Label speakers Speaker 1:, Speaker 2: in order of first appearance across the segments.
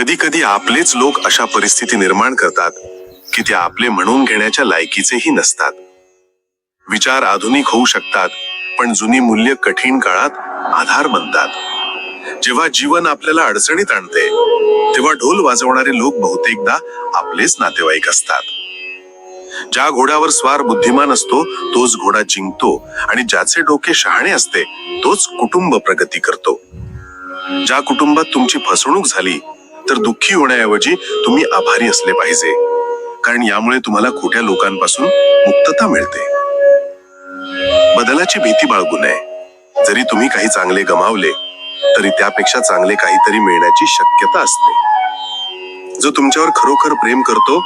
Speaker 1: कधी कधी आपलेच लोक अशा परिस्थिती निर्माण करतात की ते आपले म्हणून घेण्याच्या लायकीचेही नसतात. विचार आधुनिक होऊ शकतात पण जुनी मूल्य कठीण काळात आधार बनतात. जेव्हा जीवन आपल्याला अडचणीत आणते तेव्हा ढोल वाजवणारे लोक बहुतेकदा आपलेच नातेवाईक असतात. ज्या घोड्यावर स्वार बुद्धिमान असतो तोच घोडा जिंकतो आणि ज्याचे डोके शहाणे असते तोच कुटुंब प्रगती करतो. ज्या कुटुंबात तुमची फसवणूक झाली तर दुःखी होण्याऐवजी तुम्ही आभारी असले पाहिजे. कारण यामुळे तुम्हाला खोट्या लोकांपासून मुक्तता मिळते. बदलाची भीती बाळगू नये. जरी तुम्ही काही चांगले गमावले तरी त्यापेक्षा चांगले काहीतरी मिळण्याची शक्यता असते. जो तुमच्यावर खरोखर प्रेम करतो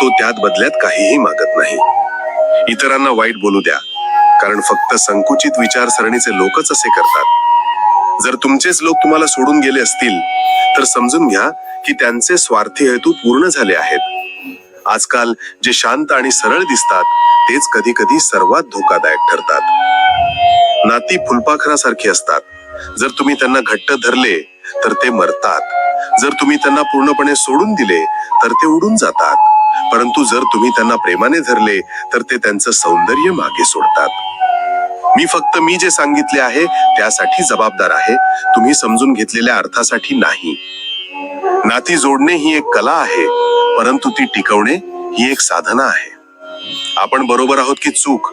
Speaker 1: तो त्यात बदल्यात काहीही मागत नाही. इतरांना वाईट बोलू द्या कारण फक्त संकुचित विचारसरणीचे लोकच असे करतात. जर तुमचेच लोक तुम्हाला सोडून गेले असतील तर समजून घ्या की त्यांचे स्वार्थी हेतू पूर्ण झाले आहेत. आजकाल जे शांत आणि सरळ दिसतात तेच कधी कधी सर्वात धोकादायक ठरतात. नाती फुलपाखरासारखी असतात. जर तुम्ही त्यांना घट्ट धरले तर ते मरतात. जर तुम्ही त्यांना पूर्णपणे सोडून दिले तर ते उडून जातात. परंतु जर तुम्ही त्यांना प्रेमाने धरले तर ते त्यांचं सौंदर्य मागे सोडतात. मी फक्त मी जे सांगितले आहे त्यासाठी जबाबदार आहे. तुम्ही समजून घेतलेल्या अर्थासाठी नाही. नाती जोडणे ही एक कला आहे परंतु ती टिकवणे ही एक साधना आहे. आपण बरोबर आहोत की चूक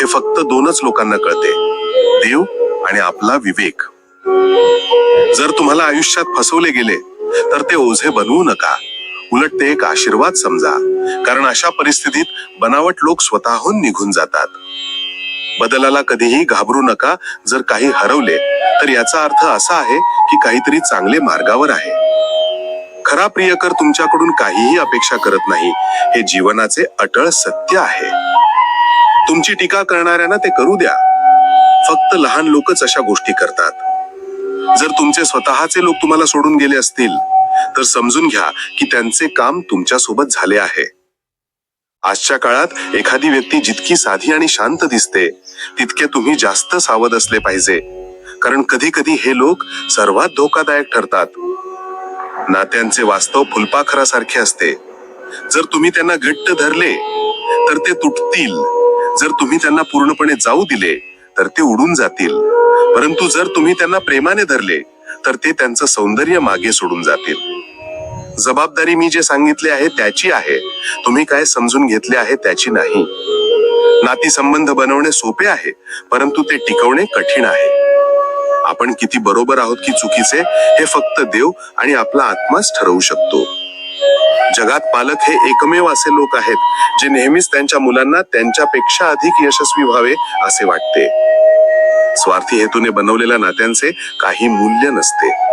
Speaker 1: हे फक्त दोनच लोकांना कळते. देव आणि आपला विवेक. जर तुम्हाला आयुष्यात फसवले गेले तर ते ओझे बनवू नका. उलट ते एक आशीर्वाद समजा. कारण अशा परिस्थितीत बनावट लोक स्वतःहून निघून जातात. बदलाला कधीही घाबरू नका. जर काही हरवले तर याचा अर्थ असा आहे की काहीतरी चांगले मार्गावर आहे. खरा प्रियकर तुमच्याकडून काहीही अपेक्षा करत नाही. हे जीवनाचे अटळ सत्य आहे. तुमची टीका करणाऱ्यांना ते करू द्या. फक्त लहान लोकच अशा गोष्टी करतात. जर तुमचे स्वतःचे लोक तुम्हाला सोडून गेले असतील तर समजून घ्या की त्यांचे काम तुमच्यासोबत झाले आहे. आजच्या काळात एखादी व्यक्ती जितकी साधी आणि शांत दिसते तितके तुम्ही जास्त सावध असले पाहिजे. कारण कधी कधी हे लोक सर्वात धोकादायक ठरतात. नात्यांचे वास्तव फुलपाखरासारखे असते. जर तुम्ही त्यांना घट्ट धरले तर ते तुटतील. जर तुम्ही त्यांना पूर्णपणे जाऊ दिले तर ते उडून जातील. परंतु जर तुम्ही त्यांना प्रेमाने धरले तर ते त्यांचं सौंदर्य मागे सोडून जातील. जबाबदारी मी जे सांगितले आहे त्याची आहे. तुम्ही काय समजून घेतले आहे त्याची नाही. नाती संबंध बनवणे सोपे आहे परंतु ते टिकवणे कठीण आहे. आपण किती बरोबर आहोत की चुकीचे हे फक्त देव आणि आपला आत्माच ठरवू शकतो. जगात पालक हे एकमेव असे लोक आहेत जे नेहमीच त्यांच्या मुलांना त्यांच्यापेक्षा अधिक यशस्वी व्हावे असे वाटते. स्वार्थी हेतूने बनवलेल्या नात्यांचे काही मूल्य नसते.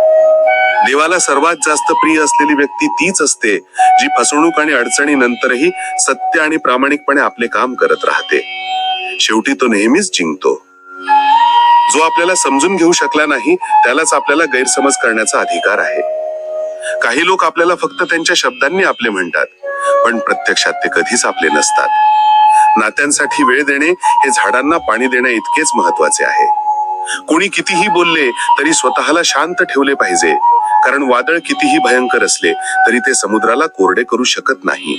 Speaker 1: देवाला सर्वात जास्त प्रिय असलेली व्यक्ती तीच असते जी फसवणूक आणि अडचणी नंतरही सत्य आणि प्रामाणिकपणे आपले काम करत राहते. शेवटी तो नेहमीच जिंकतो. जो आपल्याला समजून घेऊ शकला नाही त्यालाच आपल्याला गैरसमज करण्याचा अधिकार आहे. काही लोक आपल्याला फक्त त्यांच्या शब्दांनी आपले म्हणतात पण प्रत्यक्षात ते कधीच आपले नसतात. नात्यांसाठी वेळ देणे हे झाडांना पाणी देणे इतकेच महत्त्वाचे आहे. कोणी कितीही बोलले तरी स्वतःला शांत ठेवले पाहिजे. कारण वादळ कितीही भयंकर असले तरी ते समुद्राला कोरडे करू शकत नाही.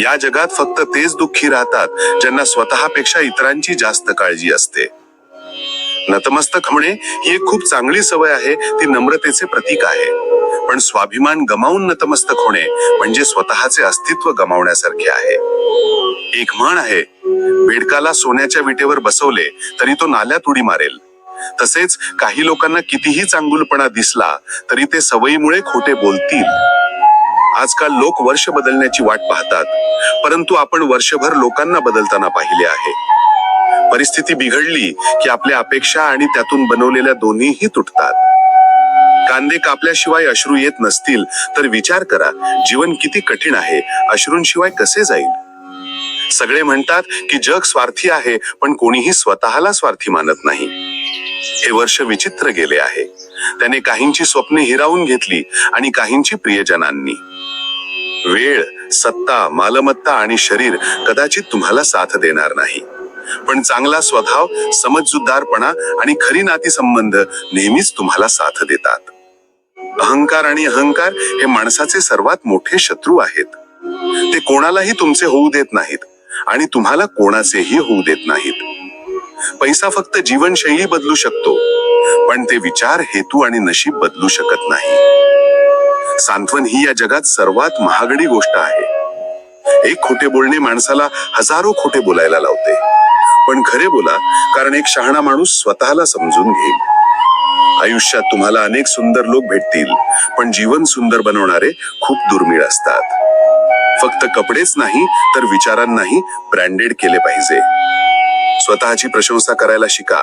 Speaker 1: या जगात फक्त तेच दुःखी राहतात ज्यांना स्वतःपेक्षा इतरांची जास्त काळजी असते. नतमस्तक होणे ही एक खूप चांगली सवय आहे ती नम्रतेचे प्रतीक आहे. पण स्वाभिमान गमावून नतमस्तक होणे म्हणजे स्वतःचे अस्तित्व गमावण्यासारखे आहे. एक म्हण आहे बेडकाला सोन्याच्या विटेवर बसवले तरी तो नाल्यात उडी मारेल. तसेच काही लोकांना कितीही चांगुलपणा दिसला तरी ते सवयीमुळे खोटे बोलतील. आजकाल लोक वर्ष बदलण्याची वाट पाहतात परंतु आपण वर्षभर लोकांना बदलताना पाहिले आहे. परिस्थिती बिघडली की आपल्या अपेक्षा आणि त्यातून बनवलेल्या दोन्हीही तुटतात. कांदे कापल्याशिवाय अश्रू येत नसतील तर विचार करा जीवन किती कठीण आहे अश्रूंशिवाय कसे जाईल? सगळे म्हणतात की जग स्वार्थी आहे पण कोणीही स्वतःला स्वार्थी मानत नाही. हे वर्ष विचित्र गेले आहे. त्याने काहींची स्वप्ने हिरावून घेतली आणि काहींची प्रियजनांनी. वेळ सत्ता मालमत्ता आणि शरीर कदाचित तुम्हाला साथ देणार नाही. पण चांगला स्वभाव समजूतदारपणा आणि खरी नाती संबंध नेहमीच तुम्हाला साथ देतात. अहंकार आणि अहंकार हे माणसाचे सर्वात मोठे शत्रू आहेत. ते कोणालाही तुमचे होऊ देत नाहीत आणि तुम्हाला कोणाचेही होऊ देत नाहीत. पैसा फक्त जीवनशैली बदलू शकतो. पण ते विचार हेतू आणि नशीब बदलू शकत नाही. सांत्वन ही या जगात सर्वात महागडी गोष्ट आहे. एक खोटे बोलणे माणसाला हजारो खोटे बोलायला लावते. पण खरे बोला कारण एक शहाणा माणूस स्वतःला समजून घेईल. आयुष्यात तुम्हाला अनेक सुंदर लोक भेटतील पण जीवन सुंदर बनवणारे खूप दुर्मिळ असतात. फक्त कपडेच नाही तर विचारांनाही ब्रँडेड केले पाहिजे. स्वतःची प्रशंसा करायला शिका.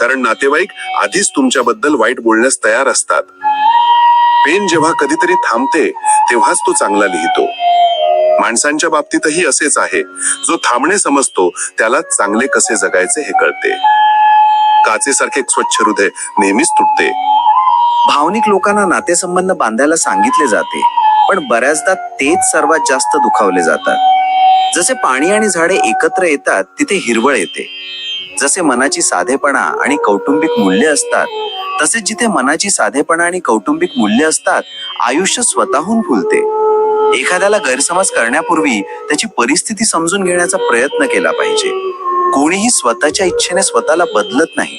Speaker 1: कारण नातेवाईक आधीच तुमच्याबद्दल वाईट बोलण्यास तयार असतात. पेन जेव्हा कधीतरी थांबते तेव्हाच तो चांगला लिहितो. माणसांच्या बाबतीतही असेच आहे. जो थांबणे समजतो त्याला चांगले कसे जगायचे हे कळते. काचेसारखे स्वच्छ हृदय नेहमीच तुटते.
Speaker 2: भावनिक लोकांना नातेसंबंध बांधायला सांगितले जाते पण बऱ्याचदा तेच सर्वात जास्त दुखावले जातात. जसे पाणी आणि झाडे एकत्र येतात तिथे हिरवळ येते. जसे मनाची साधेपणा आणि कौटुंबिक मूल्य असतात तसेच जिथे मनाची साधेपणा आणि कौटुंबिक मूल्य असतात आयुष्य स्वतःहून फुलते. एखाद्याला गैरसमज करण्यापूर्वी त्याची परिस्थिती समजून घेण्याचा प्रयत्न केला पाहिजे. कोणीही स्वतःच्या इच्छेने स्वतःला बदलत नाही.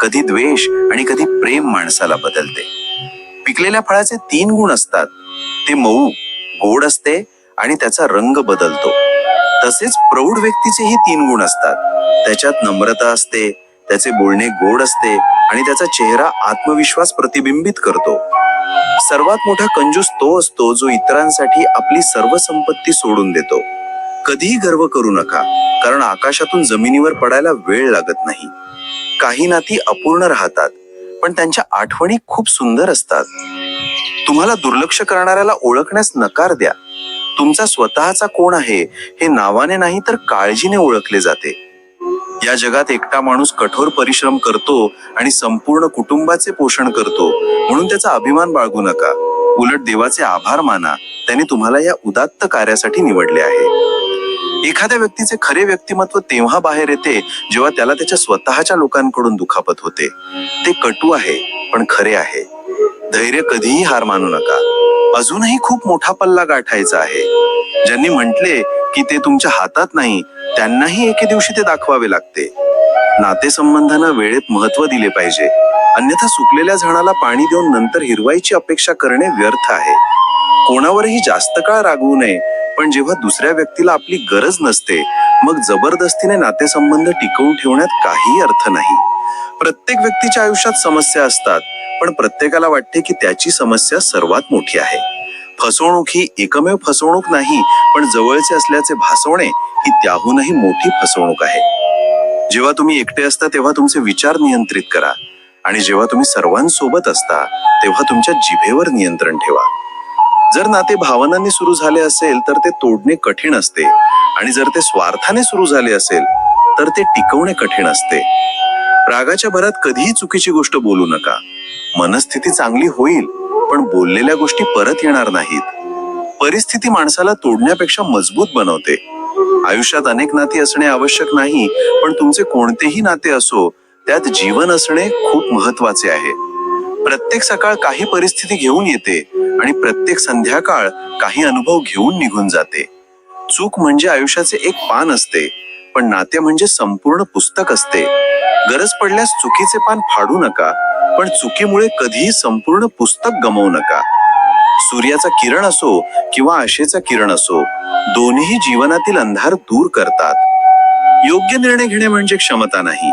Speaker 2: कधी द्वेष आणि कधी प्रेम माणसाला बदलते. पिकलेल्या फळाचे तीन गुण असतात. ते मऊ गोड असते आणि त्याचा रंग बदलतो. तसेच प्रौढ व्यक्तीचेही तीन गुण असतात. त्याच्यात नम्रता असते त्याचे बोलणे गोड असते आणि त्याचा चेहरा आत्मविश्वास प्रतिबिंबित करतो. सर्वात मोठा कंजूस तो असतो जो इतरांसाठी आपली सर्व संपत्ती सोडून देतो. कधीही गर्व करू नका कारण आकाशातून जमिनीवर पडायला वेळ लागत नाही. काही नाती अपूर्ण राहतात पण त्यांच्या आठवणी खूप सुंदर असतात. तुम्हाला दुर्लक्ष करणाऱ्याला ओळखण्यास नकार द्या. तुमचा स्वतःचा कोण आहे हे नावाने नाही तर काळजीने ओळखले जाते. या जगात एकटा माणूस कठोर परिश्रम करतो आणि संपूर्ण कुटुंबाचे पोषण करतो म्हणून त्याचा अभिमान बाळगू नका. उलट देवाचे आभार माना त्याने तुम्हाला या उदात्त कार्यासाठी निवडले आहे. एखाद्या व्यक्तीचे खरे व्यक्तिमत्व तेव्हा बाहेर येते जेव्हा त्याला त्याच्या स्वतःच्या लोकांकडून दुखापत होते. ते कटू आहे पण खरे आहे. धैर्य कधीही हार मानू नका. अजूनही खूप मोठा पल्ला गाठायचा आहे. ज्यांनी म्हटले की ते तुमच्या हातात नाही त्यांनाही एके दिवशी ते दाखवावे लागते. नातेसंबंधांना वेळेत महत्त्व दिले पाहिजे. अन्यथा सुकलेल्या झाडाला पाणी देऊन नंतर हिरवाईची अपेक्षा करणे व्यर्थ आहे. कोणावरही जास्त काळ रागवू नये पण जेव्हा दुसऱ्या व्यक्तीला आपली गरज नसते मग जबरदस्तीने नातेसंबंध टिकवून ठेवण्यात काही अर्थ नाही. प्रत्येक व्यक्तीच्या आयुष्यात समस्या असतात पण प्रत्येकाला वाटते की त्याची समस्या सर्वात मोठी आहे. फसवणूक ही एकमेव फसवणूक नाही पण जवळचे असल्याचे भासवणे ही त्याहूनही मोठी फसवणूक आहे. जेव्हा तुम्ही एकटे असता तेव्हा तुमचे विचार नियंत्रित करा. आणि जेव्हा तुम्ही सर्वांसोबत असता तेव्हा तुमच्या जिभेवर नियंत्रण ठेवा. जर नाते भावनांनी सुरू झाले असेल तर ते तोडणे कठीण असते. आणि जर ते स्वार्थाने सुरू झाले असेल तर ते टिकवणे कठीण असते. रागाच्या भरात कधीही चुकीची गोष्ट बोलू नका. मनस्थिती चांगली होईल पण बोललेल्या गोष्टी परत येणार नाहीत. परिस्थिती माणसाला तोडण्यापेक्षा मजबूत बनवते. आयुष्यात अनेक नाती असणे आवश्यक नाही पण तुमचे कोणतेही नाते असो त्यात जीवन असणे खूप महत्त्वाचे आहे. प्रत्येक सकाळ काही परिस्थिती घेऊन येते आणि प्रत्येक संध्याकाळ काही अनुभव घेऊन निघून जाते. चूक म्हणजे आयुष्याचे एक पान असते पण नाते म्हणजे संपूर्ण पुस्तक असते. गरज पडल्यास चुकीचे पान फाडू नका पण चुकीमुळे कधीही संपूर्ण पुस्तक गमवू नका. सूर्याचा किरण असो किंवा आशेचा किरण असो दोन्ही जीवनातील अंधार दूर करतात. योग्य निर्णय घेणे म्हणजे क्षमता नाही.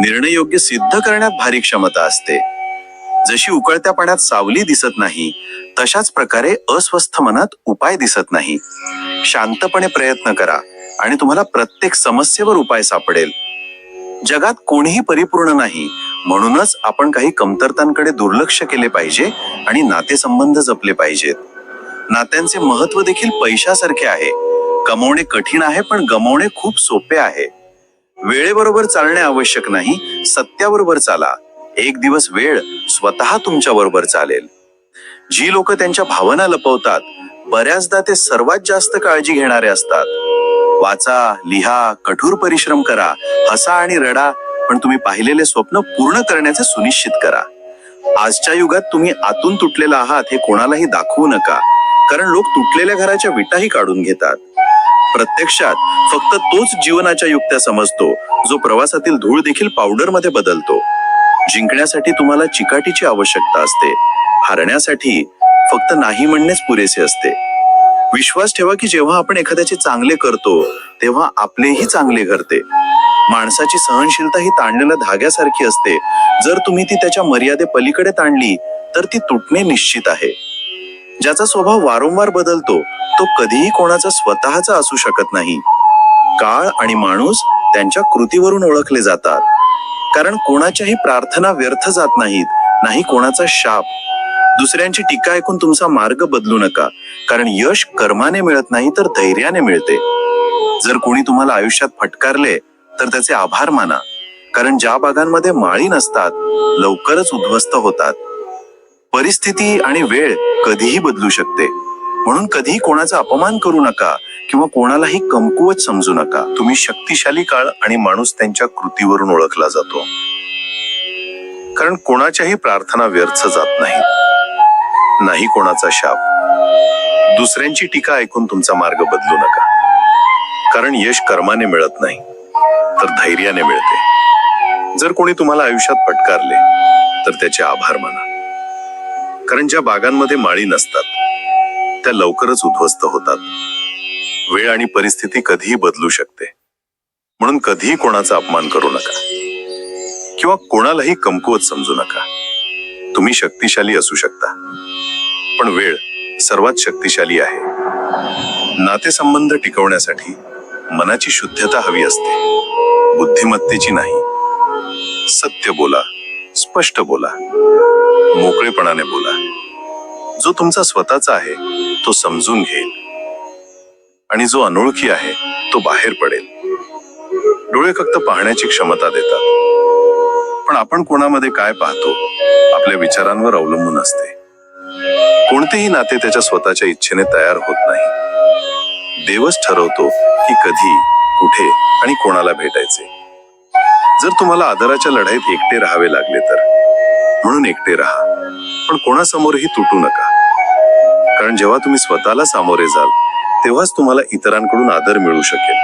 Speaker 2: निर्णय योग्य सिद्ध करण्यात भारी क्षमता असते. जशी उकळत्या पाण्यात सावली दिसत नाही तशाच प्रकारे अस्वस्थ मनात उपाय दिसत नाही. शांतपणे प्रयत्न करा आणि तुम्हाला प्रत्येक समस्येवर उपाय सापडेल. जगात कोणीही परिपूर्ण नाही. म्हणूनच आपण काही कमतरतांकडे दुर्लक्ष केले पाहिजे आणि नातेसंबंध जपले पाहिजेत. नात्यांचे महत्त्व देखील पैशासारखे आहे. कमवणे कठीण आहे पण गमवणे खूप सोपे आहे. वेळेबरोबर चालणे आवश्यक नाही सत्याबरोबर चाला. एक दिवस वेळ स्वतः तुमच्या बरोबर चालेल. जी लोक त्यांच्या भावना लपवतात बऱ्याचदा ते सर्वात जास्त काळजी घेणारे असतात. वाचा लिहा कठोर परिश्रम करा हसा आणि रडा पण तुम्ही पाहिलेले स्वप्न पूर्ण करण्याचे सुनिश्चित करा. आजच्या युगात तुम्ही आतून तुटलेला आहात हे कोणालाही दाखवू नका कारण लोक तुटलेल्या घराच्या विटाही काढून घेतात. प्रत्यक्षात फक्त तोच जीवनाच्या युक्त्या समजतो जो प्रवासातील धूळ देखील पावडरमध्ये बदलतो. जिंकण्यासाठी तुम्हाला चिकाटीची आवश्यकता असते हारण्यासाठी फक्त नाही म्हणणेच पुरेसे असते. विश्वास ठेवा की जेव्हा आपण एखाद्याचे चांगले करतो तेव्हा आपलेही चांगले घडते. माणसाची सहनशीलता ही ताणलेल्या धाग्यासारखी असते. जर तुम्ही ती त्याच्या मर्यादे पलीकडे ताणली तर ती तुटणे निश्चित आहे. ज्याचा स्वभाव वारंवार बदलतो तो कधीही कोणाचा स्वतःचा असू शकत नाही. काळ आणि माणूस त्यांच्या कृतीवरून ओळखले जातात. कारण कोणाच्याही प्रार्थना व्यर्थ जात नाहीत नाही कोणाचा शाप दुसऱ्यांची टीका ऐकून तुमचा मार्ग बदलू नका. कारण यश कर्माने मिळत नाही तर धैर्याने मिळते. जर कोणी तुम्हाला आयुष्यात फटकारले तर त्याचे आभार माना. कारण ज्या बागांमध्ये माळी नसतात लवकरच उद्ध्वस्त होतात. परिस्थिती आणि वेळ कधीही बदलू शकते. म्हणून कधीही कोणाचा अपमान करू नका किंवा कोणालाही कमकुवत समजू नका. तुम्ही शक्तिशाली काळ आणि माणूस त्यांच्या कृतीवरून ओळखला जातो. कारण कोणाच्याही प्रार्थना व्यर्थ जात नाहीत. नाही कोणाचा शाप. दुसऱ्यांची टीका ऐकून तुमचा मार्ग बदलू नका. कारण यश कर्माने मिळत नाही तर धैर्याने मिळते. जर कोणी तुम्हाला आयुष्यात फटकारले तर त्याचे आभार माना. कारण ज्या बागांमध्ये माळी नसतात त्या लवकरच उद्ध्वस्त होतात. वेळ आणि परिस्थिती कधीही बदलू शकते. म्हणून कधीही कोणाचा अपमान करू नका. किंवा कोणालाही कमकुवत समजू नका. तुम्ही शक्तिशाली असू शकता. पण वेळ सर्वात शक्तिशाली आहे. नातेसंबंध टिकवण्यासाठी मनाची शुद्धता हवी असते. बुद्धिमत्तेची नाही. सत्य बोला स्पष्ट बोला मोकळेपणाने बोला. जो तुमचा स्वतःचा आहे तो समजून घेईल. आणि जो अनोळखी आहे तो बाहेर पडेल. डोळे फक्त पाहण्याची क्षमता देतात. पण आपण कोणामध्ये काय पाहतो आपल्या विचारांवर अवलंबून असते. कोणतेही नाते त्याच्या स्वतःच्या इच्छेने तयार होत नाही. देवच ठरवतो की कधी कुठे आणि कोणाला भेटायचे. जर तुम्हाला आदराच्या लढाईत एकटे राहावे लागले तर. म्हणून एकटे राहा. पण कोणासमोरही तुटू नका. कारण जेव्हा तुम्ही स्वतःला सामोरे जाल तेव्हाच तुम्हाला इतरांकडून आदर मिळू शकेल.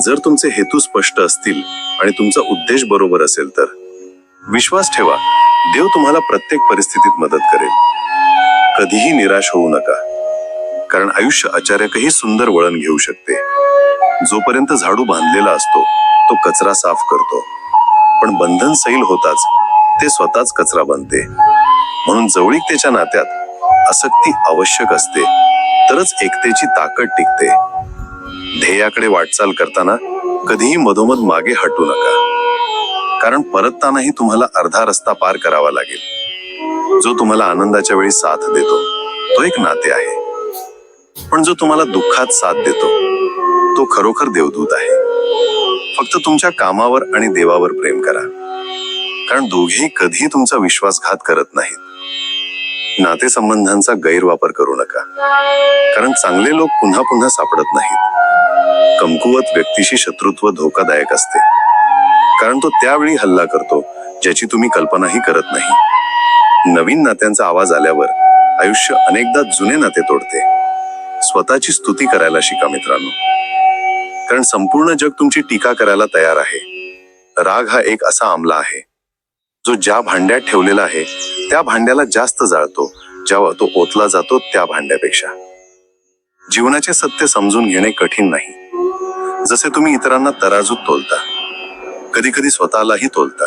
Speaker 2: जर तुमचे हेतू स्पष्ट असतील आणि तुमचा उद्देश बरोबर असेल तर. विश्वास ठेवा. देव तुम्हाला प्रत्येक परिस्थितीत मदत करेल. कधीही निराश होऊ नका. कारण आयुष्य अचानकही सुंदर वळण घेऊ शकते. जोपर्यंत झाडू बांधलेला असतो तो कचरा साफ करतो. पण बंधन सैल होताच ते स्वतःच कचरा बनते. म्हणून जवळीकतेच्या नात्यात आसक्ती आवश्यक असते तरच एकतेची ताकद टिकते. ध्येयाकडे वाटचाल करताना कधीही मधोमध मागे हटू नका. कारण परततानाही तुम्हाला अर्धा रस्ता पार करावा लागेल. जो तुम्हाला आनंदाच्या वेळी साथ देतो तो एक नाते आहे. पण जो तुम्हाला दुःखात साथ देतो तो खरोखर देवदूत आहे. फक्त तुमच्या कामावर आणि देवावर प्रेम करा. कारण दोघेही कधीही तुमचा विश्वासघात करत नाहीत. नातेसंबंधांचा गैरवापर करू नका. कारण चांगले लोक पुन्हा पुन्हा सापडत नाहीत. कमकुवत व्यक्तीशी शत्रुत्व धोकादायक असते. कारण तो त्यावेळी हल्ला करतो ज्याची तुम्ही कल्पनाही करत नाही. नवीन नात्यांचा आवाज आल्यावर आयुष्य अनेकदा जुने नाते तोडते. स्वतःची स्तुती करायला शिका मित्रांनो. कारण संपूर्ण जग तुमची टीका करायला तयार आहे. राग हा एक असा आमला आहे. जो ज्या भांड्यात ठेवलेला आहे त्या भांड्याला जास्त जाळतो. जेव्हा तो ओतला जातो त्या भांड्यापेक्षा. जीवनाचे सत्य समजून घेणे कठीण नाही. जसे तुम्ही इतरांना तराजूत तोलता कधी कधी स्वतःलाही तोलता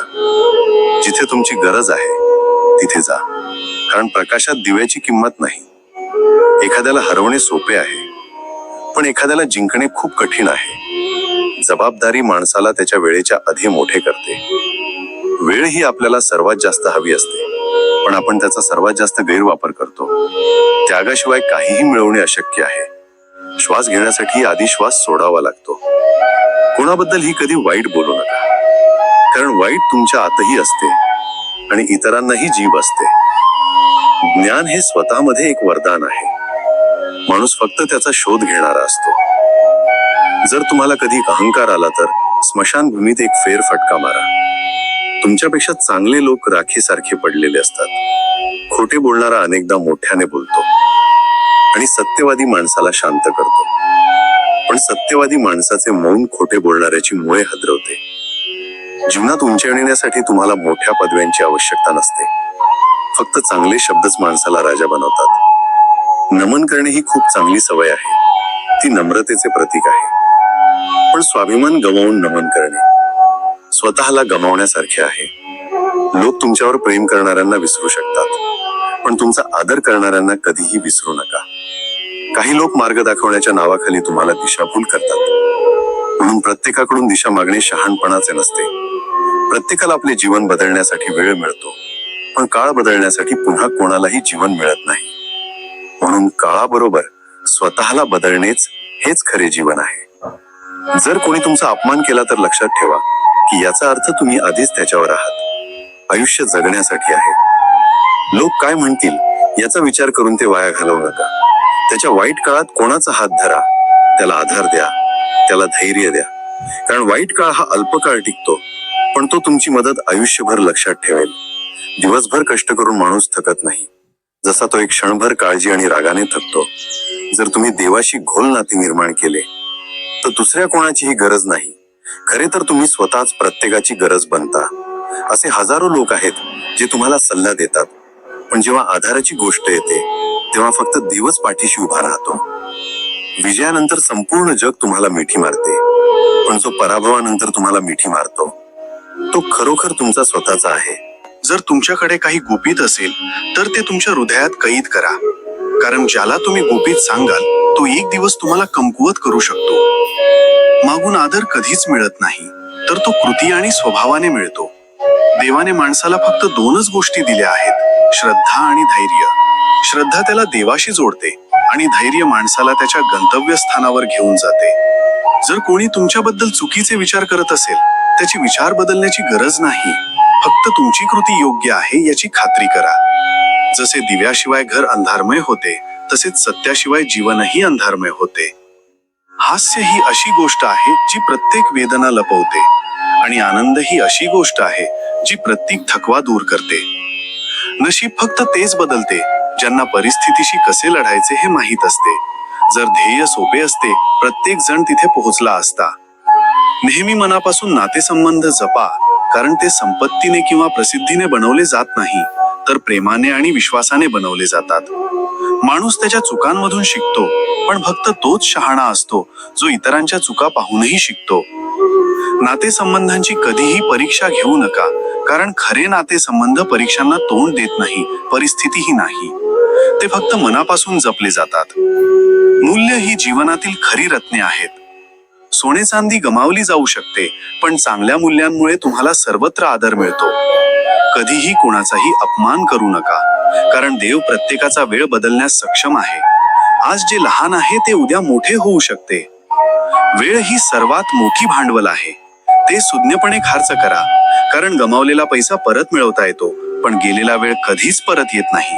Speaker 2: जिथे तुमची गरज आहे. तिथे जा. कारण प्रकाशात दिव्याची किंमत नाही. एखाद्याला हरवणे सोपे आहे पण एखाद्याला जिंकणे खूप कठीण आहे. जबाबदारी माणसाला त्याच्या वेळेच्या आधी मोठे करते. वेळ ही आपल्याला सर्वात जास्त हवी असते पण आपण त्याचा सर्वात जास्त गैरवापर करतो. त्यागाशिवाय काहीही मिळवणे अशक्य आहे. श्वास घेण्यासाठी आधी श्वास सोडावा लागतो. कोणाबद्दल ही कधी वाईट बोलू नका. कारण वाईट तुमच्या आतही असते. आणि इतरांनाही जीव असते. ज्ञान हे स्वतःमध्ये एक वरदान आहे. माणूस फक्त त्याचा शोध घेणारा असतो. जर तुम्हाला कधी अहंकार आला तर स्मशानभूमीत एक फेरफटका मारा.
Speaker 3: तुमच्यापेक्षा चांगले लोक राखीसारखे पडलेले असतात. खोटे बोलणारा अनेकदा मोठ्याने बोलतो. आणि सत्यवादी माणसाला शांत करतो. पण सत्यवादी माणसाचे मौन खोटे बोलणाऱ्याची मुळे हदरवते. जीवनात उंचावण्यासाठी तुम्हाला मोठ्या पदव्यांची आवश्यकता नसते. फक्त चांगले शब्दच माणसाला राजा बनवतात. नमन करणे ही खूप चांगली सवय आहे. ती नम्रतेचे प्रतीक आहे. पण स्वाभिमान गमावून नमन करणे स्वतःला गमावण्यासारखे आहे. लोक तुमच्यावर प्रेम करणाऱ्यांना विसरू शकतात. पण तुमचा आदर करणाऱ्यांना कधीही विसरू नका. काही लोक मार्ग दाखवण्याच्या नावाखाली तुम्हाला दिशाभूल करतात. म्हणून प्रत्येकाकडून दिशा मागणे शहाणपणाचे नसते. प्रत्येकाला आपले जीवन बदलण्यासाठी वेळ मिळतो. पण काळ बदलण्यासाठी पुन्हा कोणालाही जीवन मिळत नाही. म्हणून काळाबरोबर स्वतःला बदलणेच हेच खरे जीवन आहे. जर कोणी तुमचा अपमान केला तर लक्षात ठेवा की याचा अर्थ तुम्ही आधीच त्याच्यावर आहात. आयुष्य जगण्यासाठी आहे. लोक काय म्हणतील याचा विचार करून ते वाया घालवू नका. त्याच्या वाईट काळात कोणाचा हात धरा त्याला आधार द्या त्याला धैर्य द्या. कारण वाईट काळ हा अल्पकाळ टिकतो. पण तो तुमची मदत आयुष्यभर लक्षात ठेवेल. दिवसभर कष्ट करून माणूस थकत नाही. जसा तो एक क्षणभर काळजी आणि रागाने थकतो. जर तुम्ही देवाशी घोल नाते निर्माण केले तर दुसऱ्या कोणाचीही गरज नाही. खरे तर तुम्ही स्वतःच प्रत्येकाची गरज बनता. असे हजारो लोक आहेत जे तुम्हाला सल्ला देतात. पण जेव्हा आधाराची गोष्ट येते तेव्हा फक्त दिवस पाठीशी उभा राहतो. विजयानंतर संपूर्ण जग तुम्हाला मिठी मारते. पण जो पराभवानंतर तुम्हाला मिठी मारतो तो खरोखर तुमचा स्वतःचा आहे. जर तुमच्याकडे काही गुपित असेल तर ते तुमच्या हृदयात कैद करा. कारण ज्याला तुम्ही गुपित सांगाल तो एक दिवस तुम्हाला कमकुवत करू शकतो. मागून आदर कधीच मिळत नाही तर तो कृती आणि स्वभावाने मिळतो. देवाने माणसाला फक्त दोनच गोष्टी दिल्या आहेत श्रद्धा आणि धैर्य. श्रद्धा त्याला देवाशी जोडते आणि धैर्य माणसाला त्याच्या गंतव्यस्थानावर घेऊन जाते. जर कोणी तुमच्याबद्दल चुकीचे विचार करत असेल त्याचे विचार बदलण्याची गरज नाही. फक्त तुमची कृती योग्य आहे याची खात्री करा. जसे दिव्याशिवाय घर अंधारमय होते तसेच सत्याशिवाय जीवनही अंधारमय होते. हास्य ही अशी गोष्ट आहे जी प्रत्येक वेदना लपवते आणि आनंद ही अशी गोष्ट आहे जी प्रत्येक थकवा दूर करते. नशीब फक्त तेच बदलते ज्यांना परिस्थितीशी कसे लढायचे हे माहीत असते. जर ध्येय सोपे असते प्रत्येक जण तिथे पोहोचला असता. नेहमी मनापासून नातेसंबंध जपा कारण ते संपत्तीने किंवा प्रसिद्धीने बनवले जात नाही तर प्रेमाने आणि विश्वासाने बनवले जातात. माणूस त्याच्या चुकांमधून शिकतो पण फक्त तोच शहाणा असतो जो इतरांच्या चुका पाहूनही शिकतो. नातेसंबंधांची कधीही परीक्षा घेऊ नका कारण खरे नातेसंबंध परीक्षांना तोंड देत नाही परिस्थितीही नाही. ते फक्त मनापासून जपले जातात. मूल्य ही जीवनातील खरी रत्ने आहेत. सोने चांदी गमावली जाऊ शकते पण चांगल्या मूल्यांमुळे तुम्हाला सर्वत्र आदर मिळतो. कधीही कुणाचाही अपमान करू नका कारण देव प्रत्येकाचा वेळ बदलण्यास सक्षम आहे. आज जे लहान आहे ते उद्या मोठे होऊ शकते. वेळ ही सर्वात मोठी भांडवल आहे. ते सुज्ञपणे खर्च करा कारण गमावलेला पैसा परत मिळवता येतो पण गेलेला वेळ कधीच परत येत नाही.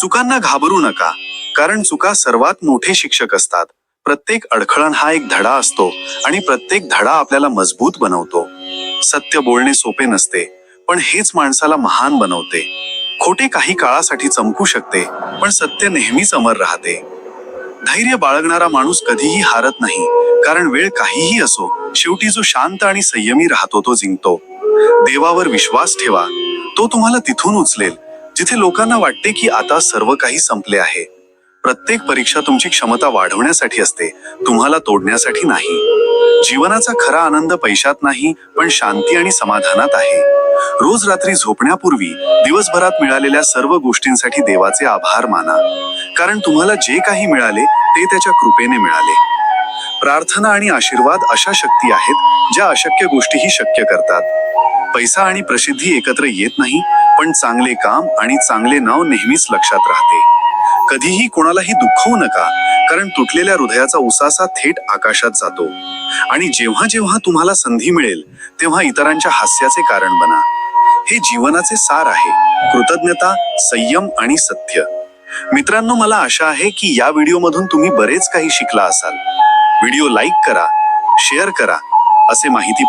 Speaker 3: चुकांना घाबरू नका कारण चुका सर्वात मोठे शिक्षक असतात. प्रत्येक अडखळण हा एक धडा असतो आणि प्रत्येक धडा आपल्याला मजबूत बनवतो. सत्य बोलणे सोपे नसते पण हेच माणसाला महान बनवते. खोटे काही काळासाठी चमकू शकते पण सत्य नेहमीच अमर राहते. धैर्य बाळगणारा माणूस कधीही हारत नाही कारण वेळ काहीही असो शेवटी जो शांत आणि संयमी राहतो तो जिंकतो. देवावर विश्वास ठेवा तो तुम्हाला तिथून उचलेल जिथे लोकांना वाटते की आता सर्व काही संपले आहे. प्रत्येक परीक्षा तुमची क्षमता वाढवण्यासाठी असते. तुम्हाला तोडण्यासाठी नाही. जीवनाचा खरा आनंद पैशात नाही पण शांती आणि समाधानात आहे. रोज रात्री झोपण्यापूर्वी दिवसभरात मिळालेल्या सर्व गोष्टींसाठी देवाचे आभार माना. कारण तुम्हाला जे काही मिळाले ते त्याच्या कृपेने मिळाले. प्रार्थना आणि आशीर्वाद अशा शक्ती आहेत ज्या अशक्य गोष्टीही शक्य करतात. पैसा आणि प्रसिद्धी एकत्र येत नाही पण चांगले काम आणि चांगले नाव नेहमीच लक्षात राहते. कधीही कोणालाही दुखवू नका कारण तुटलेल्या हृदयाचा उसासा थेट आकाशात जातो. आणि जेव्हा जेव्हा तुम्हाला संधी मिळेल तेव्हा इतरांच्या हास्याचे कारण बना. हे जीवनाचे सार आहे कृतज्ञता संयम आणि सत्य. मित्रांनो मला आशा आहे की या व्हिडिओमधून तुम्ही बरेच काही शिकला असाल. व्हिडिओ लाईक करा शेअर करा असे माहिती